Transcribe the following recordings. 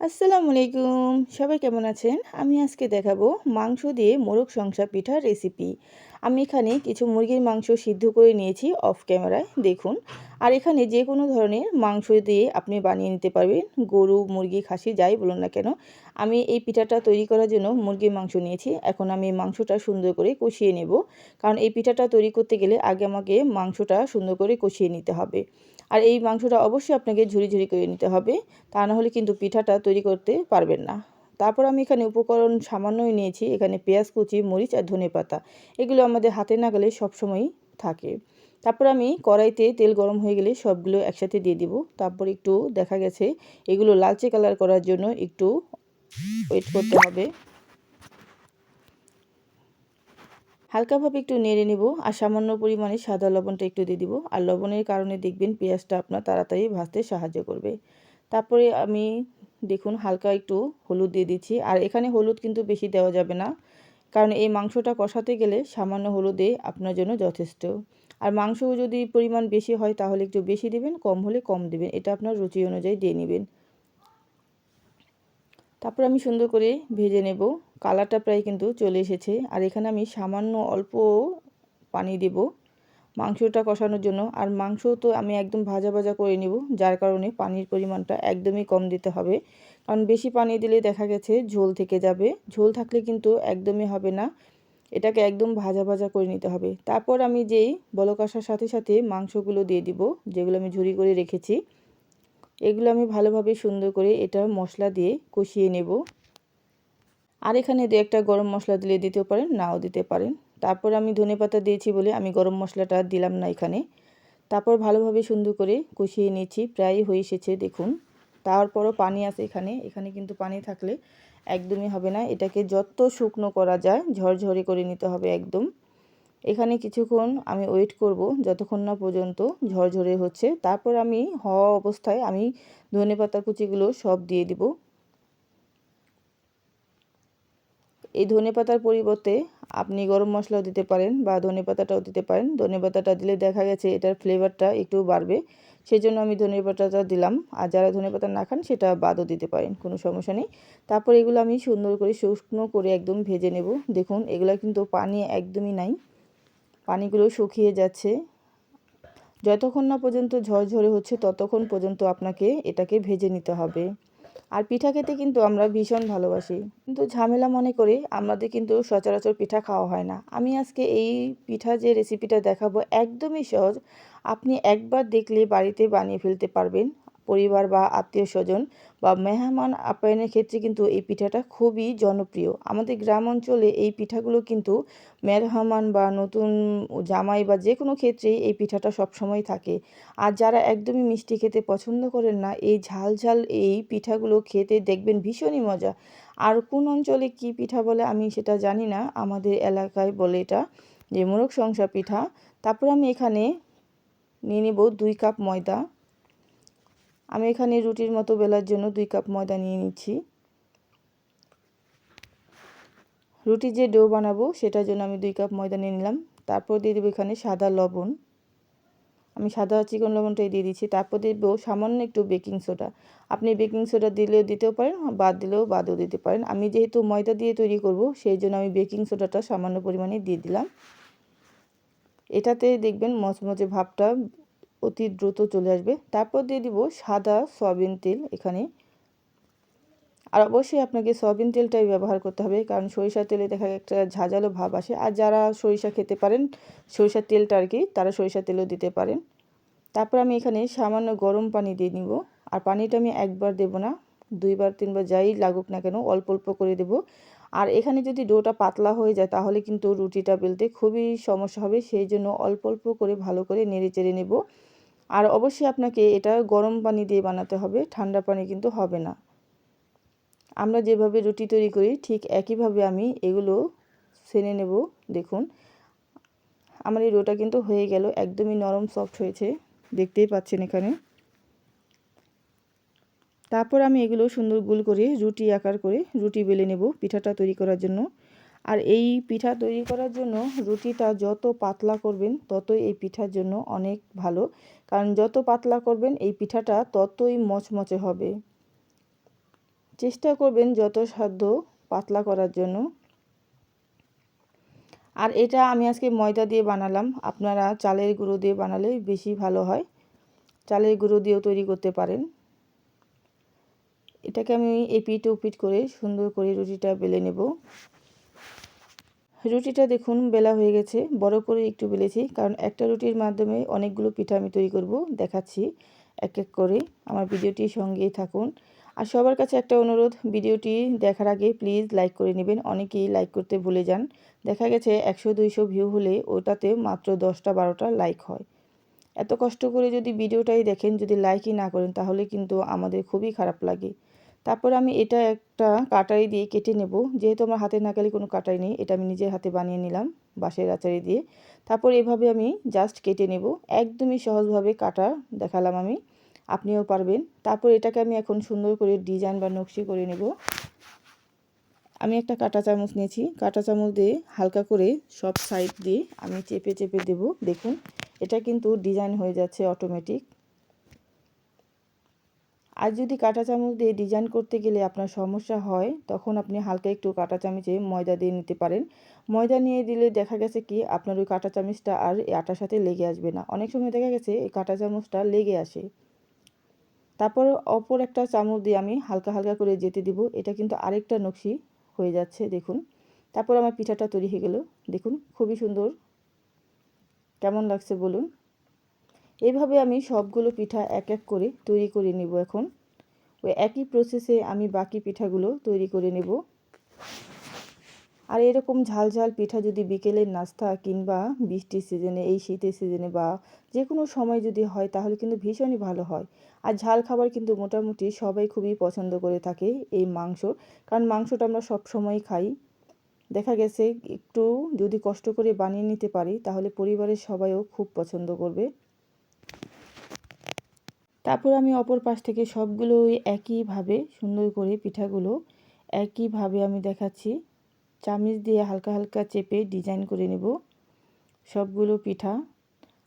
আসসালামু আলাইকুম। সবাই কেমন আছেন? আমি আজকে দেখাবো মাংস দিয়ে মোরগ সংসা পিঠার রেসিপি আমি এখানে কিছু মুরগির মাংস সিদ্ধ করে নিয়েছি অফ ক্যামেরায় দেখুন। আর এখানে যে কোনো ধরনের মাংস দিয়ে আপনি বানিয়ে নিতে পারবেন। গরু, মুরগি, খাসি, যাই বলুন না কেন। আমি এই পিঠাটা তৈরি করার জন্য মুরগির মাংস নিয়েছি। এখন আমি মাংসটা সুন্দর করে কষিয়ে নেব। কারণ এই পিঠাটা তৈরি করতে গেলে আগে আমাকে মাংসটা সুন্দর করে কষিয়ে নিতে হবে। আর এই মাংসটা অবশ্যই আপনাকে ঝুরি ঝুরি করে নিতে হবে। তা না হলে কিন্তু পিঠাটা তৈরি করতে পারবেন না। তারপর আমি এখানে উপকরণ সামান্যই নিয়েছি। এখানে পেঁয়াজ, কুচি, মরিচ আর ধনে পাতা। এগুলো আমাদের হাতে না নাগালে সবসময়ই থাকে। তারপর আমি কড়াইতে তেল গরম হয়ে গেলে সবগুলো একসাথে দিয়ে দিব। তারপর একটু দেখা গেছে, এগুলো লালচে কালার করার জন্য একটু ওয়েট করতে হবে। হালকাভাবে একটু নেড়ে নেব আর সামান্য পরিমাণে সাদা লবণটা একটু দিয়ে দিব। আর লবণের কারণে দেখবেন পেঁয়াজটা আপনার তাড়াতাড়ি ভাজতে সাহায্য করবে। তারপরে আমি দেখুন, হালকা একটু হলুদ দিয়ে দিচ্ছি। আর এখানে হলুদ কিন্তু বেশি দেওয়া যাবে না, কারণ এই মাংসটা কষাতে গেলে সামান্য হলুদে আপনার জন্য যথেষ্ট। আর মাংস যদি পরিমাণ বেশি হয়, তাহলে একটু বেশি দিবেন, কম হলে কম দিবেন। এটা আপনার রুচি অনুযায়ী দিয়ে নেবেন। তারপর আমি সুন্দর করে ভেজে নেব। কালারটা প্রায় কিন্তু চলে এসেছে। আর এখানে আমি সামান্য অল্প পানি দেব। মাংসটা কষানোর জন্য। আর মাংস তো আমি একদম ভাজা ভাজা করে নিব, যার কারণে পানির পরিমাণটা একদমই কম দিতে হবে। কারণ বেশি পানি দিলে দেখা গেছে ঝোল থেকে যাবে। ঝোল থাকলে কিন্তু একদমই হবে না। এটাকে একদম ভাজা ভাজা করে নিতে হবে। তারপর আমি যেই বলকাশার সাথে সাথে মাংসগুলো দিয়ে দিব, যেগুলো আমি ঝুরি করে রেখেছি। এগুলো আমি ভালোভাবে সুন্দর করে এটা মশলা দিয়ে কষিয়ে নেব। আর এখানে দু একটা গরম মশলা দিলে দিতেও পারেন, নাও দিতে পারেন। তারপর আমি ধনে পাতা দিয়েছি বলে আমি গরম মশলাটা দিলাম না এখানে। তারপর ভালোভাবে সুন্দর করে কষিয়ে নিয়েছি প্রায় হয়ে এসেছে, দেখুন। তারপরও পানি আছে এখানে এখানে কিন্তু পানি থাকলে একদমই হবে না। এটাকে যত শুকনো করা যায়, ঝরঝরে করে নিতে হবে একদম। এখানে কিছুক্ষণ আমি ওয়েট করব, যতক্ষণ না পর্যন্ত ঝরঝরে হচ্ছে। তারপর আমি হওয়া অবস্থায় আমি ধনে পাতা কুচিগুলো সব দিয়ে দিব। এই ধনে পাতার পরিবর্তে আপনি গরম মশলাও দিতে পারেন বা ধনে পাতাটাও দিতে পারেন। ধনে পাতাটা দিলে দেখা গেছে এটার ফ্লেভারটা একটু বাড়বে। সেই জন্য আমি ধনে পাতাটা দিলাম। আর যারা ধনে পাতা না খান, সেটা বাদও দিতে পারেন, কোনো সমস্যা নেই। তারপর এগুলো আমি সুন্দর করে শুকনো করে একদম ভেজে নেব। দেখুন, এগুলো কিন্তু পানি একদমই নাই। পানিগুলো শুকিয়ে যাচ্ছে। যতক্ষণ না পর্যন্ত ঝরঝরে হচ্ছে, ততক্ষণ পর্যন্ত আপনাকে এটাকে ভেজে নিতে হবে। আর পিঠা খেতে কিন্তু আমরা ভীষণ ভালোবাসি। কিন্তু ঝামেলা মনে করি, আমাদের কিন্তু সচরাচর পিঠা খাওয়া হয় না। আমি আজকে এই পিঠা যে রেসিপিটা দেখাবো একদমই সহজ। আপনি একবার দেখলে বাড়িতে বানিয়ে ফেলতে পারবেন। পরিবার বা আত্মীয় স্বজন বা মেহমান আপ্যায়নের ক্ষেত্রে কিন্তু এই পিঠাটা খুবই জনপ্রিয়। আমাদের গ্রাম অঞ্চলে এই পিঠাগুলো কিন্তু মেহমান বা নতুন জামাই বা যে কোনো ক্ষেত্রেই এই পিঠাটা সবসময় থাকে। আর যারা একদমই মিষ্টি খেতে পছন্দ করেন না, এই ঝাল ঝাল এই পিঠাগুলো খেতে দেখবেন ভীষণই মজা। আর কোন অঞ্চলে কি পিঠা বলে আমি সেটা জানি না, আমাদের এলাকায় বলে এটা যে মোরগ সংসা পিঠা তারপর আমি এখানে নিয়ে নেব দুই কাপ ময়দা। আমি এখানে রুটির মতো বেলার জন্য দুই কাপ ময়দা নিয়ে নিচ্ছি। রুটি যে ডো বানাবো সেটার জন্য আমি দুই কাপ ময়দা নিয়ে নিলাম। তারপর দিয়ে দেবো এখানে সাদা লবণ। আমি সাদা চিকন লবণটাই দিয়ে দিচ্ছি। তারপর দেবো সামান্য একটু বেকিং সোডা। আপনি বেকিং সোডা দিলেও দিতেও পারেন, বাদ দিলেও বাদও দিতে পারেন। আমি যেহেতু ময়দা দিয়ে তৈরি করব, সেই জন্য আমি বেকিং সোডাটা সামান্য পরিমাণে দিয়ে দিলাম। এটাতে দেখবেন মচমচে ভাবটা অতি দ্রুত চলে আসবে। তারপর দিয়ে দিব সাদা সয়াবিন তেল এখানে। আর অবশ্যই আপনাকে সয়াবিন তেলটাই ব্যবহার করতে হবে, কারণ সরিষার তেলে দেখা একটা ঝাঁঝালো ভাব আসে। আর যারা সরিষা খেতে পারেন, সরিষার তেলটা আর কি, তারা সরিষার তেলও দিতে পারেন। তারপর আমি এখানে সামান্য গরম পানি দিয়ে নিব আর পানিটা আমি একবার দেব না, দুইবার, তিনবার যাই লাগুক না কেন, অল্প অল্প করে দেব। আর এখানে যদি ডোটা পাতলা হয়ে যায়, তাহলে কিন্তু রুটিটা বেলতে খুবই সমস্যা হবে। সেই জন্য অল্প অল্প করে ভালো করে নেড়ে চেড়ে নেব। আর অবশ্যই আপনাকে এটা গরম পানি দিয়ে বানাতে হবে, ঠান্ডা পানি কিন্তু হবে না। আমরা যেভাবে রুটি তৈরি করি, ঠিক একইভাবে আমি এগুলো সেনে নেব, দেখুন। আমার এই রোটা কিন্তু হয়ে গেল, একদমই নরম সফট হয়েছে, দেখতেই পাচ্ছেন এখানে। তারপর আমি এগুলো সুন্দর গুল করে রুটি আকার করে রুটি বেলে নেব পিঠাটা তৈরি করার জন্য। আর এই পিঠা তৈরি করার জন্য রুটিটা যত পাতলা করবেন, ততই এই পিঠার জন্য অনেক ভালো। কারণ যত পাতলা করবেন, এই পিঠাটা ততই মচমচে হবে। চেষ্টা করবেন যত সাধ্য পাতলা করার জন্য। আর এটা আমি আজকে ময়দা দিয়ে বানালাম। আপনারা চালের গুঁড়ো দিয়ে বানালে বেশি ভালো হয়। চালের গুঁড়ো দিয়েও তৈরি করতে পারেন। এটাকে আমি এপিট ওপিট করে সুন্দর করে রুটিটা বেলে নেব। রুটিটা দেখুন বেলা হয়ে গেছে, বড় করে একটু বেলেছি, কারণ একটা রুটির মাধ্যমে অনেকগুলো পিঠা আমি তৈরি করব, দেখাচ্ছি এক এক করে, আমার ভিডিওটি সঙ্গেই থাকুন। আর সবার কাছে একটা অনুরোধ, ভিডিওটি দেখার আগে প্লিজ লাইক করে নেবেন, অনেকেই লাইক করতে ভুলে যান। দেখা গেছে একশো দুইশো ভিউ হলে ওটাতে মাত্র দশটা বারোটা লাইক হয়। এত কষ্ট করে যদি ভিডিওটাই দেখেন, যদি লাইকই না করেন, তাহলে কিন্তু আমাদের খুবই খারাপ লাগে। তারপর আমি এটা একটা কাটারি দিয়ে কেটে নেব। যেহেতু আমার হাতের নাকালি কোনো কাটারি নেই, এটা আমি নিজের হাতে বানিয়ে নিলাম বাঁশের আচারি দিয়ে। তারপর এভাবে আমি জাস্ট কেটে নেব। একদমই সহজভাবে কাটা দেখালাম আমি, আপনিও পারবেন। তারপর এটাকে আমি এখন সুন্দর করে ডিজাইন বা নকশি করে নেব। আমি একটা কাঁটা চামচ নিয়েছি। কাঁটা চামচ দিয়ে হালকা করে সব সাইড দিয়ে আমি চেপে চেপে দেব। দেখুন, এটা কিন্তু ডিজাইন হয়ে যাচ্ছে অটোমেটিক আর যদি কাঁটা চামচ দিয়ে ডিজাইন করতে গেলে আপনার সমস্যা হয়, তখন আপনি হালকা একটু কাঁটা চামচে ময়দা দিয়ে নিতে পারেন। ময়দা নিয়ে দিলে দেখা গেছে কি, আপনার ওই কাঁটা চামচটা আর আটার সাথে লেগে আসবে না। অনেক সময় দেখা গেছে, এই কাঁটা চামচটা লেগে আসে। তারপর অপর একটা চামচ দিয়ে আমি হালকা হালকা করে যেতে দিব। এটা কিন্তু আরেকটা নকশি হয়ে যাচ্ছে, দেখুন। তারপর আমার পিঠাটা তৈরি হয়ে গেল। দেখুন, খুবই সুন্দর। কেমন লাগছে বলুন? এইভাবে আমি সবগুলো পিঠা এক এক করে তৈরি করে নেব এখন। ওই একই প্রসেসে আমি বাকি পিঠাগুলো তৈরি করে নেব। আর এরকম ঝাল ঝাল পিঠা যদি বিকেলের নাস্তা কিংবা বৃষ্টির সিজনে এই শীতের সিজনে বা যে কোনো সময় যদি হয়, তাহলে কিন্তু ভীষণই ভালো হয়। আর ঝাল খাবার কিন্তু মোটামুটি সবাই খুবই পছন্দ করে থাকে এই মাংস কারণ মাংসটা আমরা সব সময় খাই। দেখা গেছে একটু যদি কষ্ট করে বানিয়ে নিতে পারি, তাহলে পরিবারের সবাইও খুব পছন্দ করবে। তারপর আমি অপর পাশ থেকে সবগুলো একইভাবে সুন্দর করে পিঠাগুলো একইভাবে আমি দেখাচ্ছি। চামিচ দিয়ে হালকা হালকা চেপে ডিজাইন করে নেব সবগুলো পিঠা।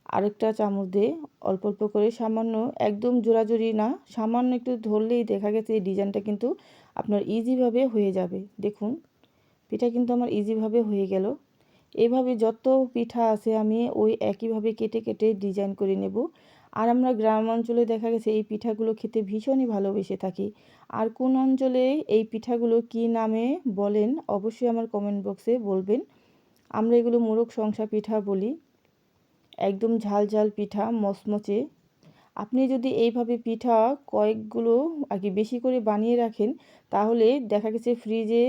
আরেকটা চামচ দিয়ে অল্প অল্প করে সামান্য একদম জোড়াজোড়ি না, সামান্য একটু ধরলেই দেখা গেছে এই ডিজাইনটা কিন্তু আপনার ইজিভাবে হয়ে যাবে। দেখুন, পিঠা কিন্তু আমার ইজিভাবে হয়ে গেল। এভাবে যত পিঠা আছে আমি ওই একইভাবে কেটে কেটে ডিজাইন করে নেব। আর আমরা গ্রাম অঞ্চলে দেখা গেছে এই পিঠাগুলো খেতে ভীষণই ভালোবেসে থাকি। আর কোন অঞ্চলে এই পিঠাগুলো কি নামে বলেন অবশ্যই আমার কমেন্ট বক্সে বলবেন। আমরা এগুলো মোরগ সংসা পিঠা বলি। একদম ঝাল ঝাল পিঠা, মচমচে। আপনি যদি এইভাবে পিঠা কয়েকগুলো আর কি বেশি করে বানিয়ে রাখেন, তাহলে দেখা গেছে ফ্রিজে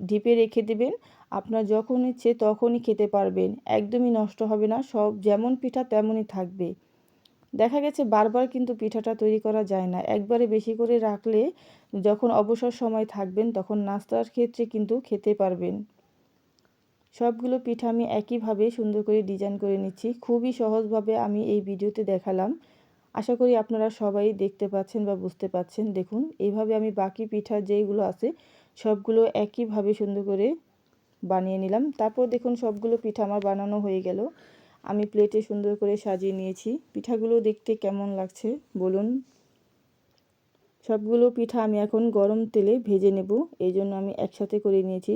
ঢিপে রেখে দেবেন। আপনার যখন ইচ্ছে তখনই খেতে পারবেন। একদমই নষ্ট হবে না। সব যেমন পিঠা তেমনই থাকবে। দেখা গেছে বারবার কিন্তু পিঠাটা তৈরি করা যায় না। একবারে বেশি করে রাখলে যখন অবসর সময় থাকবেন, তখন নাস্তার ক্ষেত্রে কিন্তু খেতে পারবেন। সবগুলো পিঠা আমি একইভাবে সুন্দর করে ডিজাইন করে নিচ্ছি। খুবই সহজভাবে আমি এই ভিডিওতে দেখালাম। আশা করি আপনারা সবাই দেখতে পাচ্ছেন বা বুঝতে পাচ্ছেন। দেখুন, এইভাবে আমি বাকি পিঠা যেইগুলো আছে, সবগুলো একইভাবে সুন্দর করে বানিয়ে নিলাম। তারপর দেখুন, সবগুলো পিঠা আমার বানানো হয়ে গেল। আমি প্লেটে সুন্দর করে সাজিয়ে নিয়েছি। পিঠাগুলো দেখতে কেমন লাগছে বলুন? সবগুলো পিঠা আমি এখন গরম তেলে ভেজে নেব, এই জন্য আমি একসাথে করে নিয়েছি।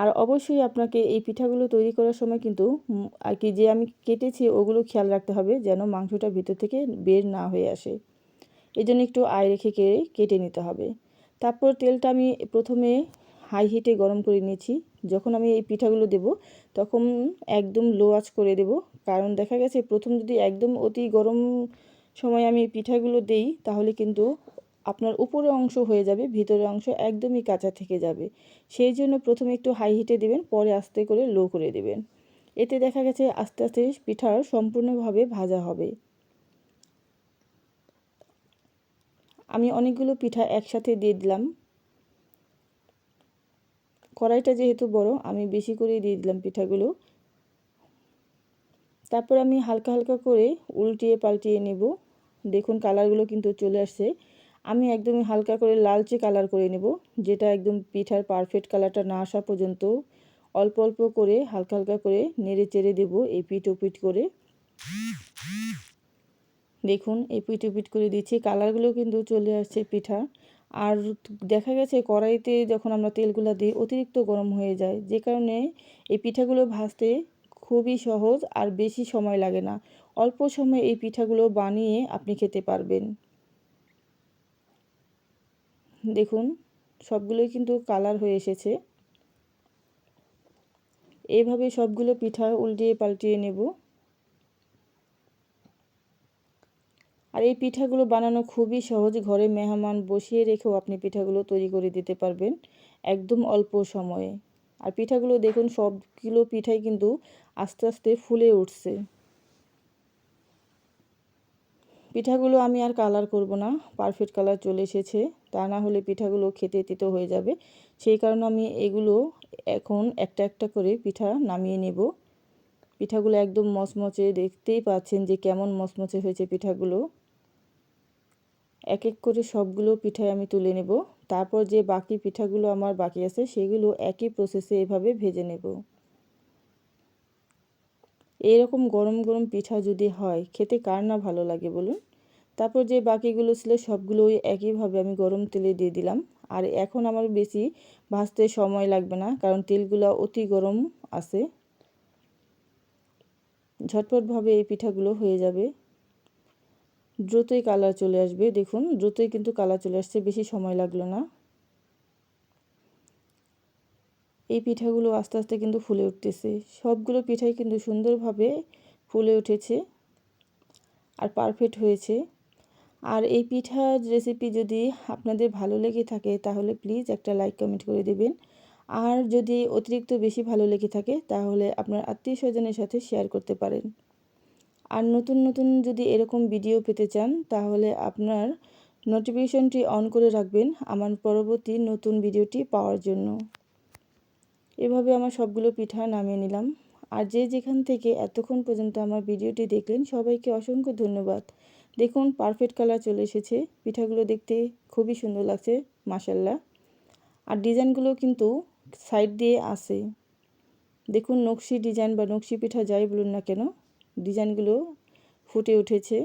আর অবশ্যই আপনাকে এই পিঠাগুলো তৈরি করার সময় কিন্তু আর কি যে আমি কেটেছি ওগুলো খেয়াল রাখতে হবে যেন মাংসটা ভিতর থেকে বের না হয়ে আসে। এই জন্য একটু আয় রেখে কেটে নিতে হবে। তারপর তেলটা আমি প্রথমে হাই হিটে গরম করে নিয়েছি। যখন আমি এই পিঠাগুলো দেব, তখন একদম লো আঁচ করে দেব। কারণ দেখা গেছে, প্রথম যদি একদম অতি গরম সময় আমি পিঠাগুলো দেই, তাহলে কিন্তু আপনার উপরে অংশ হয়ে যাবে, ভিতরের অংশ একদমই কাঁচা থেকে যাবে। সেই জন্য প্রথমে একটু হাই হিটে দেবেন, পরে আস্তে করে লো করে দেবেন। এতে দেখা গেছে, আস্তে আস্তে পিঠার সম্পূর্ণভাবে ভাজা হবে। আমি অনেকগুলো পিঠা একসাথে দিয়ে দিলাম। কড়াইটা যেহেতু বড়, আমি বেশি করেই দিয়ে দিলাম পিঠাগুলো। তারপর আমি হালকা হালকা করে উল্টিয়ে পাল্টিয়ে নেব। দেখুন কালারগুলো কিন্তু চলে আসছে। আমি একদমই হালকা করে লালচে কালার করে নেব, যেটা একদম পিঠার পারফেক্ট কালারটা না আসা পর্যন্ত। অল্প অল্প করে হালকা হালকা করে নেড়ে চেড়ে দেবো এই পিঠ করে। দেখুন এই পিঠ করে দিচ্ছি, কালারগুলো কিন্তু চলে আসছে পিঠা। আর দেখা গেছে কড়াইতে যখন আমরা তেলগুলো দিই, অতিরিক্ত গরম হয়ে যায়। যে কারণে এই পিঠাগুলো ভাজতে খুবই সহজ আর বেশি সময় লাগে না। অল্প সময়ে এই পিঠাগুলো বানিয়ে আপনি খেতে পারবেন। দেখুন, সবগুলোই কিন্তু কালার হয়ে এসেছে। এইভাবে সবগুলো পিঠা উল্টিয়ে পাল্টিয়ে নেব। আর এই পিঠাগুলো বানানো খুবই সহজ। ঘরে মেহমান বসিয়ে রেখেও আপনি পিঠাগুলো তৈরি করে দিতে পারবেন একদম অল্প সময়ে। আর পিঠাগুলো দেখুন সবগুলো পিঠাই কিন্তু আস্তে আস্তে ফুলে উঠছে। পিঠাগুলো আমি আর কালার করব না, পারফেক্ট কালার চলে এসেছে। তা না হলে পিঠাগুলো খেতে তিতো হয়ে যাবে। সেই কারণে আমি এগুলো এখন একটা একটা করে পিঠা নামিয়ে নেব। পিঠাগুলো একদম মচমচে দেখতেই পাচ্ছেন যে কেমন মচমচে হয়েছে পিঠাগুলো। এক এক করে সবগুলো পিঠাই আমি তুলে নেব। তারপর যে বাকি পিঠাগুলো আমার বাকি আছে, সেগুলো একই প্রসেসে এভাবে ভেজে নেব। এরকম গরম গরম পিঠা যদি হয়, খেতে কার না ভালো লাগে বলুন? তারপর যে বাকিগুলো ছিল সবগুলো একইভাবে আমি গরম তেলে দিয়ে দিলাম। আর এখন আমার বেশি ভাজতে সময় লাগবে না, কারণ তেলগুলো অতি গরম আছে। ঝটপটভাবে এই পিঠাগুলো হয়ে যাবে। দ্রুতই কালার চলে আসবে। দেখুন, দ্রুতই কিন্তু কালার চলে আসছে, বেশি সময় লাগল না। এই পিঠাগুলো আস্তে আস্তে কিন্তু ফুলে উঠতেছে। সবগুলো পিঠাই কিন্তু সুন্দরভাবে ফুলে উঠেছে আর পারফেক্ট হয়েছে। আর এই পিঠার রেসিপি যদি আপনাদের ভালো লেগে থাকে, তাহলে প্লিজ একটা লাইক কমেন্ট করে দেবেন। আর যদি অতিরিক্ত বেশি ভালো লেগে থাকে, তাহলে আপনার আত্মীয় স্বজনের সাথে শেয়ার করতে পারেন। আর নতুন নতুন যদি এরকম ভিডিও পেতে চান, তাহলে আপনার নোটিফিকেশনটি অন করে রাখবেন আমার পরবর্তী নতুন ভিডিওটি পাওয়ার জন্য। এভাবে আমার সবগুলো পিঠা নামিয়ে নিলাম। আর যে যেখান থেকে এতক্ষণ পর্যন্ত আমার ভিডিওটি দেখলেন, সবাইকে অসংখ্য ধন্যবাদ। দেখুন পারফেক্ট কালার চলে এসেছে। পিঠাগুলো দেখতে খুবই সুন্দর লাগছে মাসাল্লাহ আর ডিজাইনগুলো কিন্তু সাইড দিয়ে আসে দেখুন, নকশি ডিজাইন বা নকশি পিঠা যাই বলুন না কেন ডিজাইনগুলো ফুটে উঠেছে।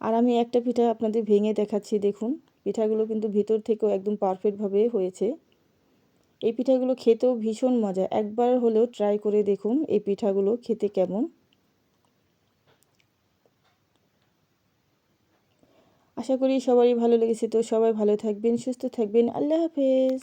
আর আমি একটা পিঠা আপনাদের ভেঙে দেখাচ্ছি, দেখুন। পিঠাগুলো কিন্তু ভিতর থেকেও একদম পারফেক্টভাবে হয়েছে। এই পিঠাগুলো খেতেও ভীষণ মজা। একবার হলেও ট্রাই করে দেখুন এই পিঠাগুলো খেতে কেমন। আশা করি সবারই ভালো লেগেছে। তো সবাই ভালো থাকবেন, সুস্থ থাকবেন। আল্লাহ হাফেজ।